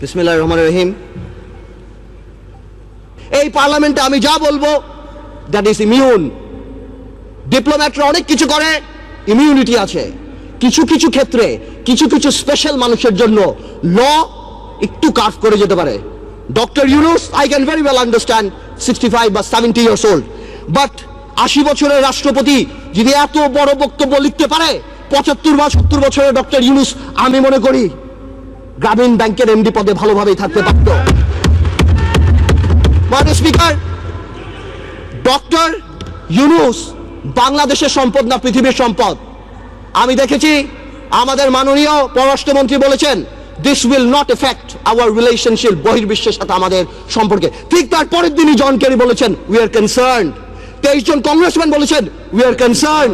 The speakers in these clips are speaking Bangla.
বিসমিল্লাহ রহমান রহিম। এই পার্লামেন্টে আমি যা বলব দ্যাট ইজ ইমিউন ডিপ্লোম্যাটরা অনেক কিছু করে ইমিউনিটি আছে। কিছু কিছু ক্ষেত্রে, কিছু কিছু স্পেশাল মানুষের জন্য ল একটু কার্ভ করে যেতে পারে। Doctor Yunus I can very well understand sixty five বা সেভেন্টি ইয়ার্স ওল্ড বাট আশি বছরের রাষ্ট্রপতি যদি এত বড় বক্তব্য লিখতে পারে, পঁচাত্তর বা সত্তর বছরের ডক্টর ইউনুস আমি মনে করি গ্রামীণ ব্যাংকের এমডি পদে ভালোভাবেই থাকতে পারত মাননীয় স্পিকার, ডক্টর ইউনুস বাংলাদেশের সম্পদ না পৃথিবীর সম্পদ? আমি দেখেছি, আমাদের মাননীয় পররাষ্ট্রমন্ত্রী বলেছেন this will not affect our relationship বহির্বিশ্বের সাথে আমাদের সম্পর্কে। ঠিক তার পরের দিনই জন কেরি বলেছেন উই আর কনসার্ন তেইশ জন কংগ্রেসম্যান বলেছেন উই আর কনসার্ন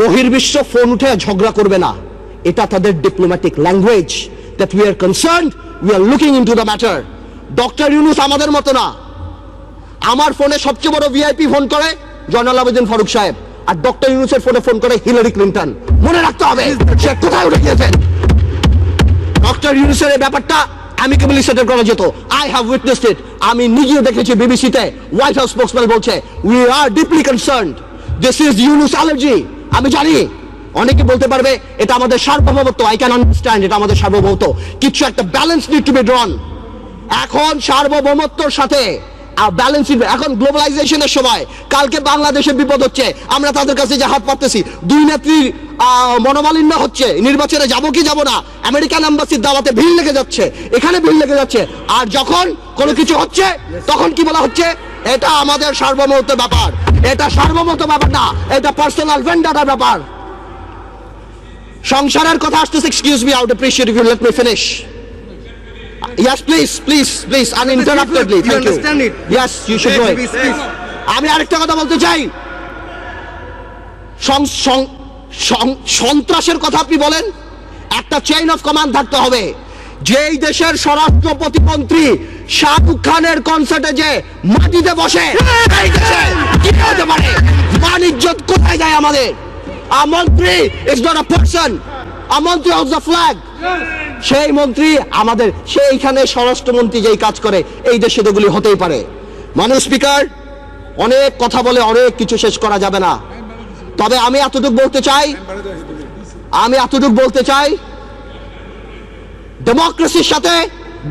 বহির্বিশ্ব ফোন উঠে ঝগড়া করবে না। এটা তাদের diplomatic language that we are concern we are looking into the matter doctor Yunus আমাদের মতো না। আমার ফোনে সবচেয়ে বড় ভিআইপি ফোন করে জয়নাল আবেদিন ফারুক সাহেব, আর ডক্টর ইউনুসের ফোনে ফোন করে হিলারি ক্লিন্টন মনে রাখতে হবে, সে কোথায় উঠে গিয়েছেন ডক্টর ইউনুসের এই ব্যাপারটা অ্যামিকেবলি সেটেল করা যেত। আই হ্যাভ উইটনেসড ইট আমি নিজেও দেখেছি বিবিসিতে হোয়াইট হাউস স্পোক্সম্যান বলছে we are deeply concern this is Yunus allergy আমি জানি অনেকে বলতে পারবে এটা আমাদের সার্বভৌমত্ব আই ক্যান আন্ডারস্ট্যান্ড এটা আমাদের সার্বভৌমত্ব। কিছু একটা balance need to be drawn এখন সার্বভৌমত্বর সাথে ব্যালেন্স এখন গ্লোবালাইজেশনের সময়, কালকে বাংলাদেশের বিপদ হচ্ছে, আমরা তাদের কাছে যে হাত পাততেছি, দুই নেত্রীর মনোমালিন্য হচ্ছে, নির্বাচনে যাব কি যাব না, আমেরিকান এম্বাসির দাওয়াতে ভিড় লেগে যাচ্ছে, এখানে ভিড় লেগে যাচ্ছে, আর যখন কোনো কিছু হচ্ছে, তখন কি বলা হচ্ছে? এটা আমাদের সার্বভৌমত্ব ব্যাপার। এটা সার্বভৌমত্ব ব্যাপার না, এটা পার্সোনাল ভেন্ডারের ব্যাপার। সংসারের কথা আসতেছে excuse me I'd appreciate you let me finish Yes, please, please, please, uninterruptedly. You Thank you. understand it? Yes, you should Let it. আমি আরেকটা কথা বলতে চাই সং- সং- সন্ত্রাসের কথা আপনি বলেন একটা চেইন অফ কমান্ড থাকতে হবে যেই দেশের স্বরাষ্ট্র প্রতিমন্ত্রী শাহরুখ খানের কনসার্টে যে মাটিতে বসে কি হতে পারে বাণিজ্য কোথায় যায় আমাদের আ মন্ত্রী is not a person a মন্ত্রী অফ দ্য ফ্ল্যাগ সেই মন্ত্রী আমাদের সেইখানে স্বরাষ্ট্রমন্ত্রী যেই কাজ করে এই দেশে এগুলি হতেই পারে। মানুষ স্পিকার অনেক কথা বলে অনেক কিছু শেষ করা যাবে না। তবে আমি এতটুকু বলতে চাই আমি এতটুকু বলতে চাই ডেমোক্রেসির সাথে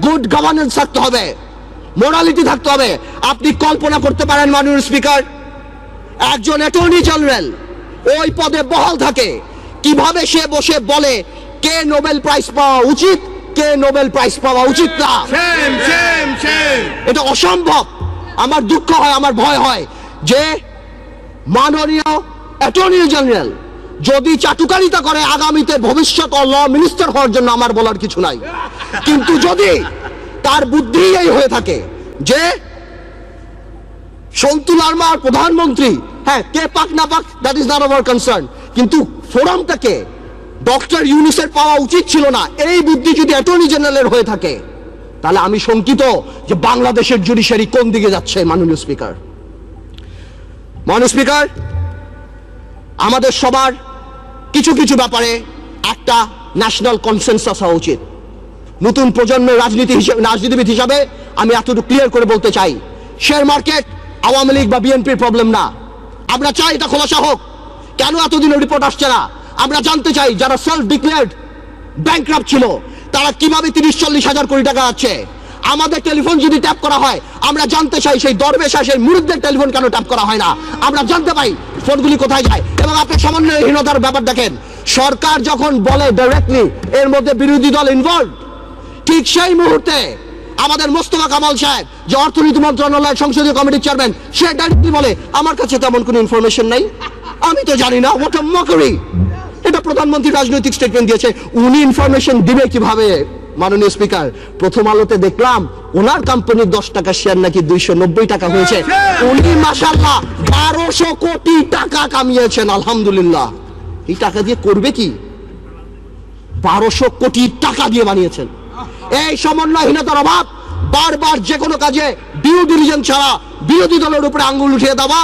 গুড গভর্নেন্স থাকতে হবে মোরালিটি থাকতে হবে। আপনি কল্পনা করতে পারেন মাননীয় স্পিকার একজন অ্যাটর্নি জেনারেল ওই পদে বহাল থাকে কীভাবে সে বসে বলে কে নোবেল প্রাইজ পাওয়া উচিত কে নোবেল প্রাইজ পাওয়া উচিত না. এটা অসম্ভব। আমার দুঃখ হয় আমার ভয় হয় যে মাননীয় অ্যাটর্নি জেনারেল যদি চাটুকারিতা করে আগামীতে ভবিষ্যৎ ল মিনিস্টার হওয়ার জন্য আমার বলার কিছু নাই। কিন্তু যদি তার বুদ্ধি এই হয়ে থাকে যে সন্তু লার্মার প্রধানমন্ত্রী হ্যাঁ কে পাক না পাক that is not our concern কিন্তু ফোরামটাকে ডক্টর ইউনিসের পাওয়া উচিত ছিল না। এই বুদ্ধি যদি অ্যাটর্নি জেনারেলের হয়ে থাকে, তাহলে আমি শঙ্কিত যে বাংলাদেশের জুডিশিয়ারি কোন দিকে যাচ্ছে মাননীয় স্পিকার। মাননীয় স্পিকার, আমাদের সবার কিছু কিছু ব্যাপারে একটা ন্যাশনাল কনসেনসাস হওয়া উচিত। নতুন প্রজন্মের রাজনীতি হিসেবে রাজনীতিবিদ হিসাবে আমি এতটুকু ক্লিয়ার করে বলতে চাই শেয়ার মার্কেট আওয়ামী লীগ বা বিএনপির প্রবলেম না। আমরা চাই এটা খোলাসা হোক। কেন এতদিনের রিপোর্ট আসছে না? আমরা জানতে চাই যারা সেলফ ডিক্লেয়ার্ড ব্যাংক্রাপ ছিল, তারা কীভাবে তিরিশ চল্লিশ হাজার কোটি টাকা আছে? আমাদের টেলিফোন যদি ট্যাপ করা হয়, আমরা জানতে চাই সেই দরবেশা সেই মুরুদ্দের টেলিফোন কেন ট্যাপ করা হয় না? আমরা জানতে পাই ফোনগুলি কোথায় যায়। এবং আপনি সমন্বয়হীনতার ব্যাপার দেখেন, সরকার যখন বলে ডাইরেক্টলি এর মধ্যে বিরোধী দল ইনভলভ ঠিক সেই মুহূর্তে আমাদের মোস্তফা কামাল সাহেব, যে অর্থনীতি মন্ত্রণালয়ের সংসদীয় কমিটির চেয়ারম্যান সে ডাইরেক্টলি বলে, আমার কাছে তেমন কোনো ইনফরমেশন নাই। আমি তো জানি না ওটা মকরি এটা প্রধানমন্ত্রী রাজনৈতিক স্টেটমেন্ট দিয়েছে। উনি ইনফরমেশন দিবে কীভাবে, মাননীয় স্পিকার প্রথম আলোতে দেখলাম, ওনার কোম্পানির দশ টাকা শেয়ার নাকি দুইশো নব্বই টাকা হয়েছে। উনি মাসাল্লাহ বারোশো কোটি টাকা কামিয়েছেন, আলহামদুলিল্লাহ। এই টাকা দিয়ে করবে কি? বারোশো কোটি টাকা দিয়ে বানিয়েছেন। এই সমন্বয়হীনতার অভাব, বারবার যে কোনো কাজে ডিউ ডিলিজেন্স ছাড়া বিরোধী দলের উপরে আঙ্গুল উঠিয়ে দেওয়া,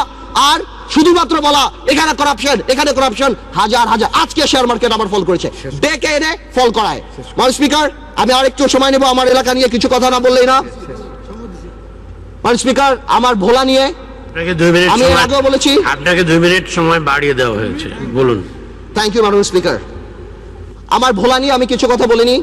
আর শুধুমাত্র বলা এখানে করাপশন এখানে করাপশন হাজার হাজার। আজকে শেয়ার মার্কেট আবার ফল করেছে। ডেকে এনে ফল করায়। স্পিকার আমি আরেকটু সময় নেব আমার এলাকা নিয়ে কিছু কথা না বললেই না। মানে স্পিকার আমার ভোলা নিয়ে আমি আগেও বলেছি। আপনাকে দুই মিনিট সময় বাড়িয়ে দেওয়া হয়েছে। বলুন। থ্যাংক ইউ ম্যাডাম স্পিকার আমার ভোলা নিয়ে আমি কিছু কথা বলিনি।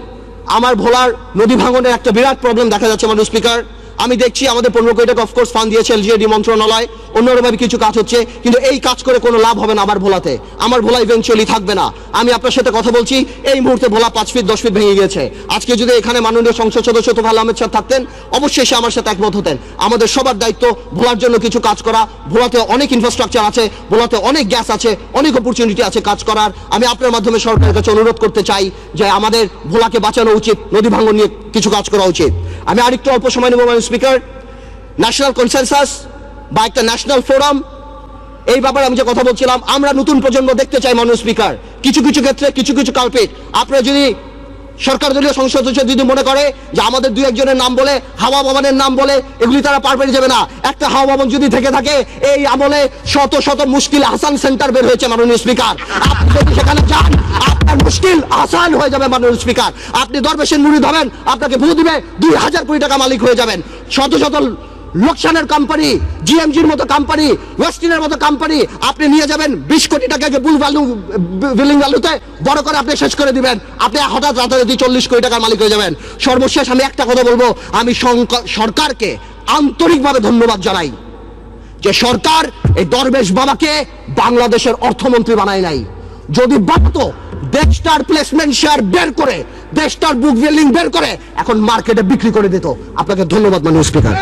আমার ভোলার নদী ভাঙনের একটা বিরাট প্রবলেম দেখা যাচ্ছে ম্যাডাম স্পিকার আমি দেখছি আমাদের পনেরো কোটি টাকা অফকোর্স ফান্ড দিয়েছে এলজিএডি মন্ত্রণালয়। অন্যভাবে কিছু কাজ হচ্ছে, কিন্তু এই কাজ করে কোনো লাভ হবে না আমার ভোলাতে। আমার ভোলা ইভেনচুয়ালি থাকবে না। আমি আপনার সাথে কথা বলছি, এই মুহূর্তে ভোলা পাঁচ ফিট দশ ফিট ভেঙে গিয়েছে। আজকে যদি এখানে মাননীয় সংসদ সদস্য তোফাল আহমেদ সাহেব থাকতেন, অবশ্যই সে আমার সাথে একমত হতেন। আমাদের সবার দায়িত্ব ভোলার জন্য কিছু কাজ করা। ভোলাতে অনেক ইনফ্রাস্ট্রাকচার আছে, ভোলাতে অনেক গ্যাস আছে, অনেক অপরচুনিটি আছে কাজ করার। আমি আপনার মাধ্যমে সরকারের কাছে অনুরোধ করতে চাই যে আমাদের ভোলাকে বাঁচানো উচিত, নদী ভাঙন নিয়ে কিছু কাজ করা উচিত। আমি আরেকটু অল্প সময় নেব ম্যাডাম স্পিকার ন্যাশনাল কনসেনসাস বা একটা ন্যাশনাল ফোরাম এই ব্যাপারে আমি যে কথা বলছিলাম, আমরা নতুন প্রজন্ম দেখতে চাই মানুষ স্পিকার কিছু কিছু ক্ষেত্রে, কিছু কিছু কালপিট আপনারা যদি সরকার দলীয় সংসদ সদস্য যদি মনে করে যে আমাদের দু একজনের নাম বলে, হাওয়া ভবনের নাম বলে, এগুলি তারা পার পেয়ে যাবে না। একটা হাওয়া ভবন যদি থেকে থাকে, এই আমলে শত শত মুশকিল আসান সেন্টার বের হয়েছে মাননীয় স্পিকার। আপনি যদি সেখানে যান, আপনার মুশকিল আসান হয়ে যাবে মাননীয় স্পিকার। আপনি দরবেশের নুড়ি ধরেন আপনাকে ভুল দিবে, দুই হাজার কোটি টাকা মালিক হয়ে যাবেন। শত শত লোকসানের কোম্পানি জিএমজির মতো কোম্পানি ওয়েস্টিনের মতো কোম্পানি আপনি নিয়ে যাবেন বিশ কোটি টাকাকে বুল ভ্যালু বিলিং ভ্যালুতে বড় করে আপনি শেষ করে দিবেন। আপনি হঠাৎ রাতারাতি চল্লিশ কোটি টাকার মালিক হয়ে যাবেন। সর্বশেষ আমি একটা কথা বলব, আমি সরকারকে আন্তরিকভাবে ধন্যবাদ জানাই যে সরকার এই দরবেশ বাবাকে বাংলাদেশের অর্থমন্ত্রী বানায় নাই। যদি বানাতো দেশটার প্লেসমেন্ট শেয়ার বের করে, দেশটার বুক বিল্ডিং বের করে, এখন মার্কেটে বিক্রি করে দিত। আপনাকে ধন্যবাদ মানুষ স্পিকার